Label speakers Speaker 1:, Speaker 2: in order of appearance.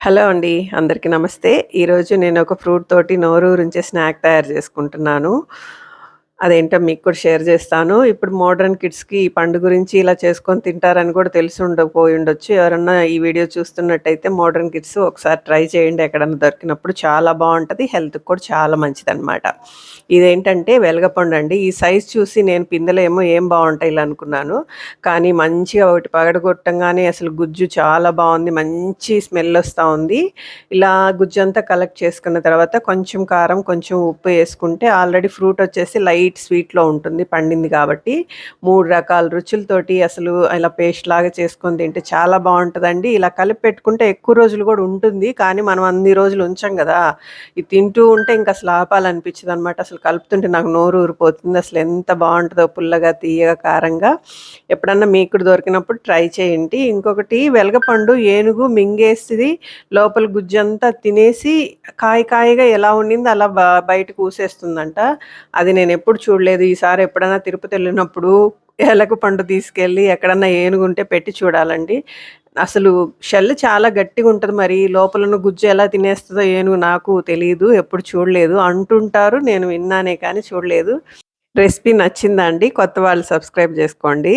Speaker 1: Hello అండి. అందరికీ నమస్తే. ఈరోజు నేను ఒక ఫ్రూట్ తోటి నోరూరించే స్నాక్ తయారు చేసుకుంటున్నాను. అదేంటో మీకు కూడా షేర్ చేస్తాను. ఇప్పుడు మోడర్న్ కిడ్స్‌కి ఈ పండు గురించి ఇలా చేసుకొని తింటారని కూడా తెలిసి ఉండకపోయుండొచ్చు. ఎవరన్నా ఈ వీడియో చూస్తున్నట్టయితే మోడర్న్ కిడ్స్ ఒకసారి ట్రై చేయండి ఎక్కడన్నా దొరికినప్పుడు. చాలా బాగుంటుంది హెల్త్‌కి కూడా చాలా మంచిదనమాట. ఇదేంటంటే వెలగపండు అండి. ఈ సైజ్ చూసి నేను పిందెలేమో ఏం బావుంటాయిలే అనుకున్నాను. కానీ మంచిగా ఒకటి పగడగొట్టంగానే అసలు గుజ్జు చాలా బాగుంది మంచి స్మెల్ వస్తూ ఉంది. ఇలా గుజ్జంతా కలెక్ట్ చేసుకున్న తర్వాత కొంచెం కారం, కొంచెం ఉప్పు వేసుకుంటే ఆల్రెడీ ఫ్రూట్ వచ్చేసి లైట్ స్వీట్‌లో ఉంటుంది పండింది కాబట్టి. మూడు రకాల రుచులతోటి అసలు ఇలా పేస్ట్ లాగా చేసుకొని తింటే చాలా బాగుంటుందండి ఇలా కలిపి పెట్టుకుంటే ఎక్కువ రోజులు కూడా ఉంటుంది. కానీ మనం అన్ని రోజులు ఉంచాం కదా ఇది తింటూ ఉంటే ఇంకా అసలు ఆపాలనిపించదనమాట. అసలు కలుపుతుంటే నాకు నోరు ఊరిపోతుంది. అసలు ఎంత బాగుంటుందో పుల్లగా, తియ్యగా, కారంగా. ఎప్పుడన్నా మీకు దొరికినప్పుడు ట్రై చేయండి. ఇంకొకటి వెలగపండు ఏనుగు మింగేసిది లోపల గుజ్జంతా తినేసి కాయ కాయగా ఎలా ఉండింది అలా బయట కూసేస్తుందంట అది అది నేనెప్పుడు చూడలేదు. ఈసారి ఎప్పుడైనా తిరుపతి వెళ్ళినప్పుడు ఏలకు ఎలగపండు తీసుకెళ్ళి ఎక్కడన్నా ఏనుగుంటే పెట్టి చూడాలండి. అసలు షెల్ చాలా గట్టిగా ఉంటుంది మరి లోపలను గుజ్జు ఎలా తినేస్తుందో ఏనుగు నాకు తెలియదు ఎప్పుడు చూడలేదు. అంటుంటారు. నేను విన్నానే కానీ చూడలేదు. రెసిపీ నచ్చిందా అండి? కొత్త వాళ్ళు సబ్స్క్రైబ్ చేసుకోండి